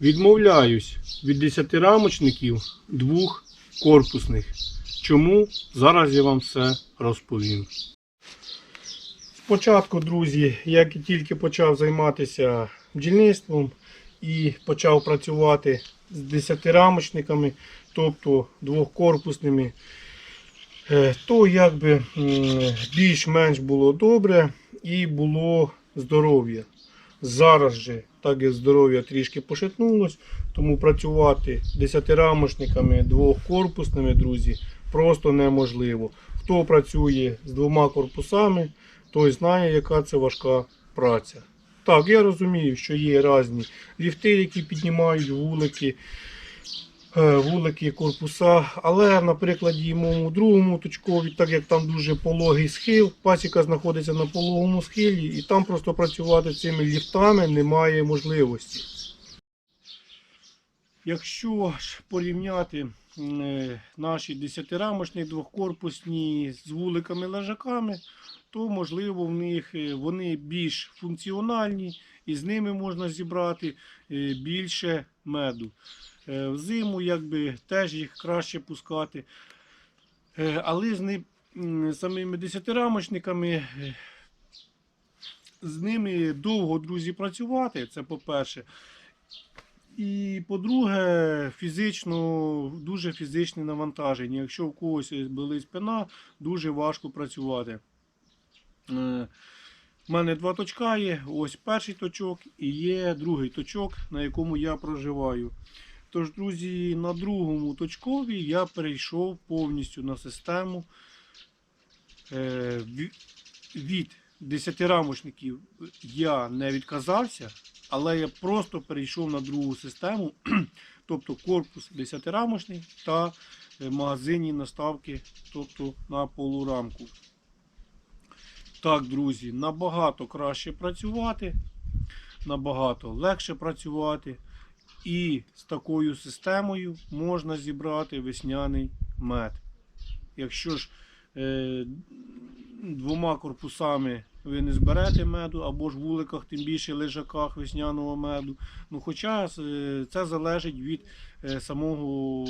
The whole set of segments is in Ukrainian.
Відмовляюсь від 10 рамочників двох корпусних. Чому? Зараз я вам все розповім. Спочатку, друзі, як і тільки почав займатися бджільництвом і почав працювати з 10 рамочниками, тобто двохкорпусними, е, то якби більш-менш було добре і було здоров'я. Зараз же, так як здоров'я трішки пошатнулось, тому працювати 10 рамочниками двохкорпусними, друзі, просто неможливо. Хто працює з двома корпусами, той знає, яка це важка праця. Так, я розумію, що є різні ліфти, які піднімають вулики, вулики корпуса. Але на прикладі моєму другому точкові, так як там дуже пологий схил, пасіка знаходиться на пологому схилі, і там просто працювати цими ліфтами немає можливості. Якщо ж порівняти е, наші десятирамочні двохкорпусні з вуликами лежаками, то можливо в них е, вони більш функціональні і з ними можна зібрати е, більше меду. Е, Взиму якби теж їх краще пускати. Е, Але з м, самими десятирамочниками е, з ними довго, друзі, працювати. Це по-перше. І по-друге, фізично, дуже фізичне навантаження. Якщо в когось болить спина, дуже важко працювати. У мене два точка є. Ось перший точок і є другий точок, на якому я проживаю. Тож, друзі, на другому точкові я перейшов повністю на систему е, від 10 рамочників я не відказався, але я просто перейшов на другу систему, тобто корпус 10 рамочний та е, магазинні наставки, тобто на полурамку. Так, друзі, набагато краще працювати, набагато легше працювати. І з такою системою можна зібрати весняний мед. Якщо ж е, двома корпусами ви не зберете меду, або ж в вуликах, тим більше лежаках весняного меду. Ну, хоча е, це залежить від е, самого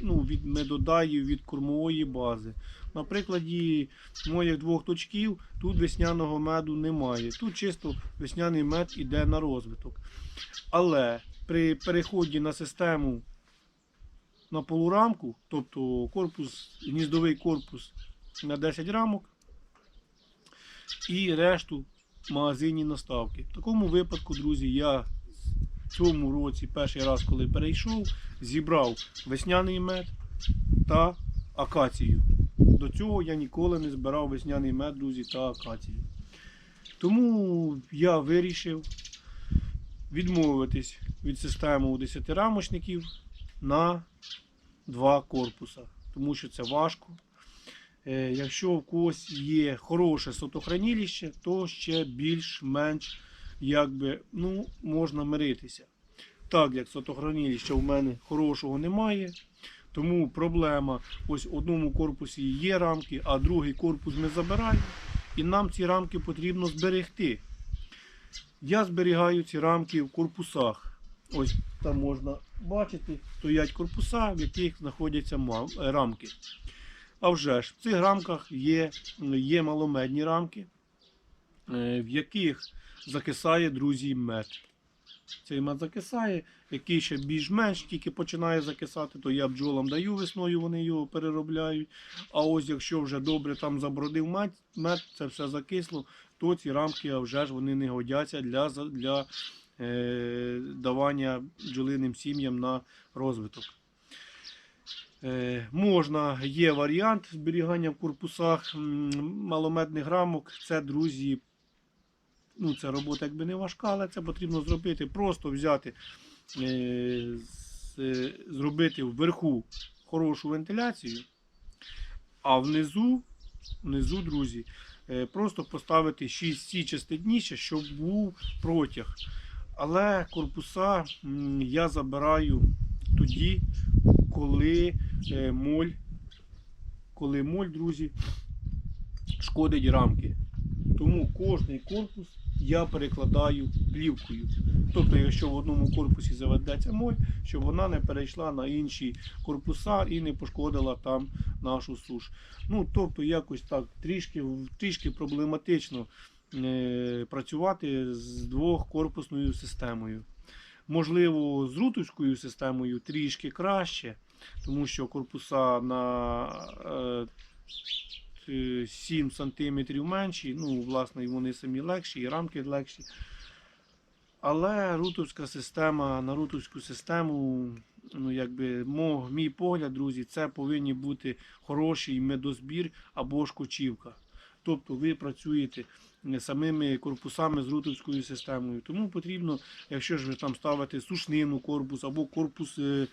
ну, від медодаїв, від кормової бази. На прикладі моїх двох точків тут весняного меду немає. Тут чисто весняний мед іде на розвиток. Але при переході на систему на полурамку, тобто корпус, гніздовий корпус на 10 рамок і решту магазинні наставки. В такому випадку, друзі, я в цьому році перший раз, коли перейшов, зібрав весняний мед та акацію. До цього я ніколи не збирав весняний мед, друзі, та акацію. Тому я вирішив відмовитись від системи у 10 рамочників на два корпуса, тому що це важко. Е, Якщо в когось є хороше сотохранилище, то ще більш-менш ну, можна миритися. Так як сотохранилища в мене хорошого немає, тому проблема ось в одному корпусі є рамки, а другий корпус ми забираємо, і нам ці рамки потрібно зберегти. Я зберігаю ці рамки в корпусах. Ось там можна бачити, стоять корпуса, в яких знаходяться е, рамки. А вже ж в цих рамках є, є маломедні рамки, е, в яких закисає, друзі, мед. Цей мед закисає, який ще більш-менш тільки починає закисати, то я бджолам даю весною, вони його переробляють. А ось якщо вже добре там забродив мед, мед це все закисло, то ці рамки а вже ж вони не годяться для, для давання бджолиним сім'ям на розвиток. Е, можна, є варіант зберігання в корпусах м, маломедних рамок. Це, друзі, ну, це робота якби не важка, але це потрібно зробити. Просто взяти, е, е, зробити вверху хорошу вентиляцію, а внизу, внизу, друзі, е, просто поставити 6 січасте дніще, щоб був протяг. Але корпуса я забираю тоді, коли е, моль, коли моль, друзі, шкодить рамки. Тому кожний корпус я перекладаю плівкою. Тобто, якщо в одному корпусі заведеться моль, щоб вона не перейшла на інші корпуса і не пошкодила там нашу суш. Ну, тобто, якось так трішки, трішки проблематично працювати з двохкорпусною системою. Можливо, з рутовською системою трішки краще, тому що корпуса на е, 7 см менші, ну, власне, вони самі легші, і рамки легші. Але рутовська система, на рутовську систему, ну, якби, мо- мій погляд, друзі, це повинні бути хороший медозбір або ж кочівка. Тобто ви працюєте е, самими корпусами з рутовською системою. Тому потрібно, якщо ж ви там ставите сушнину корпус або корпус е,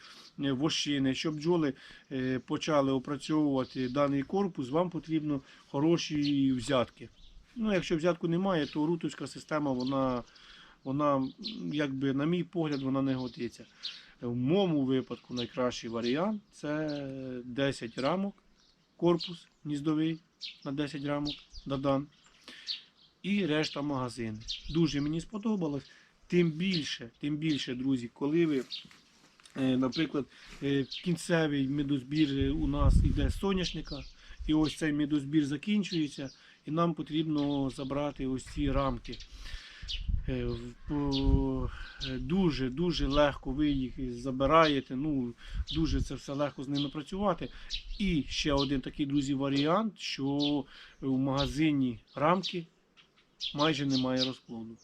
е, вощини, щоб бджоли е, почали опрацьовувати даний корпус, вам потрібно хороші взятки. Ну, якщо взятку немає, то рутовська система, вона, вона якби, на мій погляд, вона не годиться. В моєму випадку найкращий варіант це 10 рамок, корпус гніздовий на 10 рамок Дадан. І решта магазин. Дуже мені сподобалось. Тим більше, тим більше, друзі, коли ви, е, наприклад, е, кінцевий медозбір е, у нас йде з соняшника, і ось цей медозбір закінчується, і нам потрібно забрати ось ці рамки. Е, в- по- е, Дуже дуже легко ви їх забираєте. Ну дуже це все легко з ними працювати. І ще один такий друзі варіант, що в магазині рамки майже немає розплоду.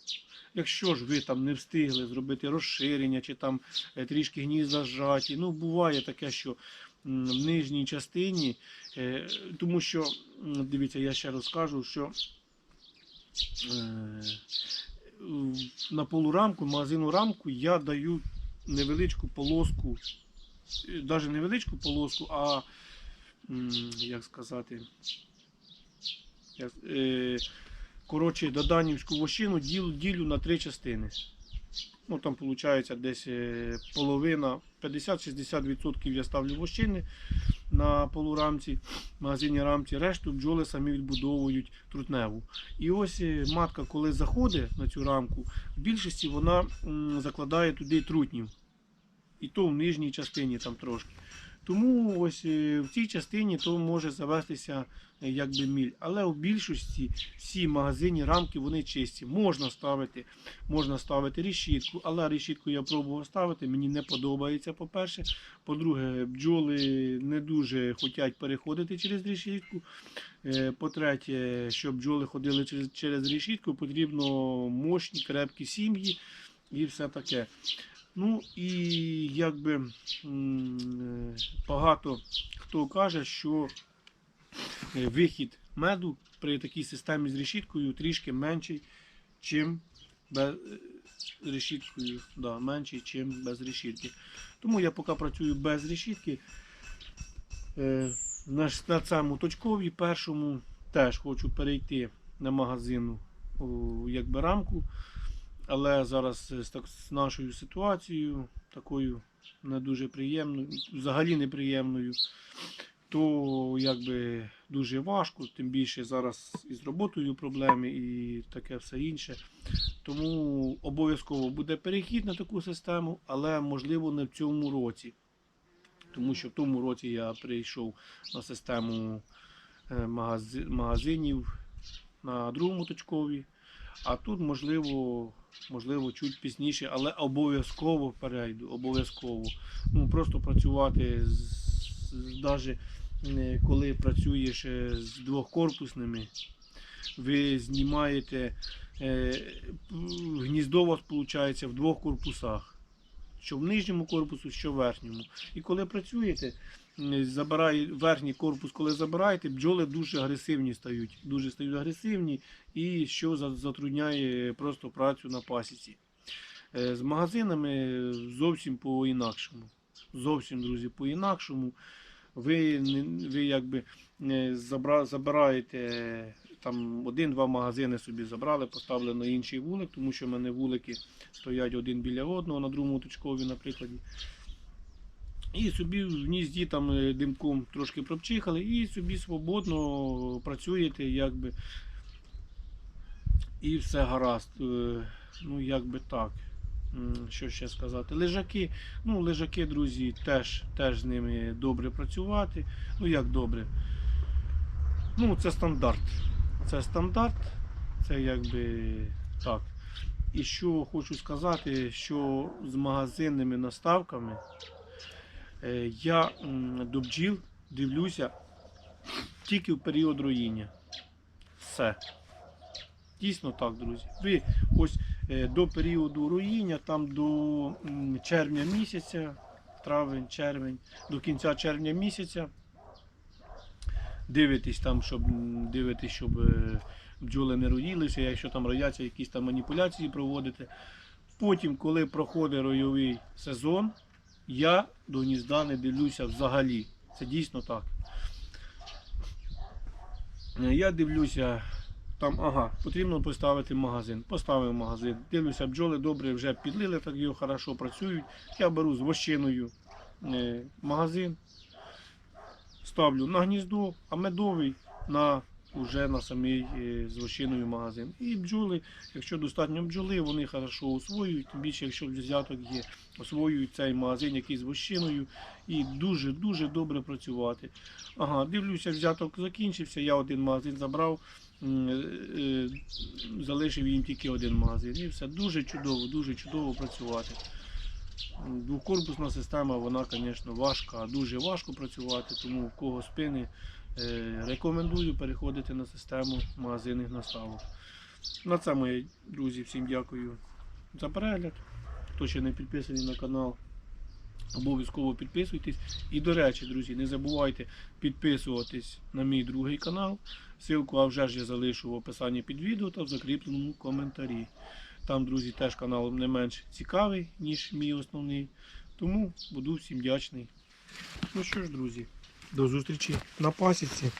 Якщо ж ви там не встигли зробити розширення чи там е, трішки гнізда зжаті, ну буває таке, що в нижній частині, е, тому що, дивіться, я ще розкажу, що е, на полурамку, магазину рамку я даю невеличку полоску, навіть невеличку полоску, а як сказати, як, коротше, доданівську вощину ділю, ділю на три частини. Ну, там виходить десь е, половина, 50-60% я ставлю вощини на полурамці, магазині рамці, решту бджоли самі відбудовують трутневу. І ось е, матка, коли заходить на цю рамку, в більшості вона закладає туди трутнів. І то в нижній частині там трошки. Тому ось е, в цій частині то може завестися е, якби міль. Але в більшості всі магазині рамки вони чисті. Можна ставити, можна ставити решітку, але решітку я пробував ставити, мені не подобається, по-перше. По-друге, бджоли не дуже хочуть переходити через решітку. Е, По-третє, щоб бджоли ходили через, через решітку, потрібно мощні, крепкі сім'ї і все таке. Ну і якби е, багато хто каже, що е, вихід меду при такій системі з решіткою трішки менший, чим без е, решіткою. Да, менший, чим без решітки. Тому я поки працюю без решітки. На, цьому точкові першому теж хочу перейти на магазину якби рамку. Але зараз з, так, з нашою ситуацією, такою не дуже приємною, взагалі неприємною, то якби дуже важко, тим більше зараз із роботою проблеми і таке все інше. Тому обов'язково буде перехід на таку систему, але можливо не в цьому році. Тому що в тому році я прийшов на систему е, магазинів на другому точкові. А тут, можливо, можливо, чуть пізніше, але обов'язково перейду, обов'язково. Ну, просто працювати даже, е, коли працюєш е, з двохкорпусними, ви знімаєте е, гніздо у вас виходить в двох корпусах. Що в нижньому корпусу, що в верхньому. І коли працюєте, забирає верхній корпус, коли забираєте, бджоли дуже агресивні стають. Дуже стають агресивні і що затрудняє просто працю на пасіці. Е, З магазинами зовсім по-інакшому. Зовсім, друзі, по-інакшому. Ви, ви якби е, забираєте там один-два магазини собі забрали, поставили на інший вулик, тому що в мене вулики стоять один біля одного, на другому точкові, наприклад. І собі в гнізді там е, димком трошки пропчихали, і собі свободно працюєте, якби і все гаразд. Е, Ну, як би так. Що ще сказати? Лежаки. Ну, лежаки, друзі, теж, теж з ними добре працювати. Ну, як добре. Ну, це стандарт. Це стандарт. Це якби так. І що хочу сказати, що з магазинними наставками я до бджіл дивлюся тільки в період роїння. Все. Дійсно так, друзі. Ви ось е, до періоду роїння, там до червня місяця, травень, червень, до кінця червня місяця. Дивитесь там, щоб дивитесь, щоб е, бджоли не роїлися, якщо там рояться, якісь там маніпуляції проводите. Потім, коли проходить ройовий сезон, я до гнізда не дивлюся взагалі. Це дійсно так. Е, Я дивлюся, там, ага, потрібно поставити магазин. Поставив магазин. Дивлюся, бджоли добре вже підлили, так його хорошо працюють. Я беру з вощиною е, магазин, ставлю на гніздо, а медовий на уже на самий е, магазин. І бджоли, якщо достатньо бджоли, вони хорошо освоюють, тим більше, якщо взяток є, освоюють цей магазин, який з вощиною, і дуже-дуже добре працювати. Ага, дивлюся, взяток закінчився, я один магазин забрав, е, е, залишив їм тільки один магазин. І все дуже чудово, дуже чудово працювати. Двокорпусна система, вона, звісно, важка, дуже важко працювати, тому в кого спини рекомендую переходити на систему магазинних наставок. На це, мої друзі, всім дякую за перегляд. Хто ще не підписаний на канал, обов'язково підписуйтесь. І до речі, друзі, не забувайте підписуватись на мій другий канал. Ссылку а вже ж я залишу в описанні під відео та в закріпленому коментарі. Там, друзі, теж канал не менш цікавий, ніж мій основний. Тому буду всім вдячний. Ну що ж, друзі, до зустрічі на пасіці.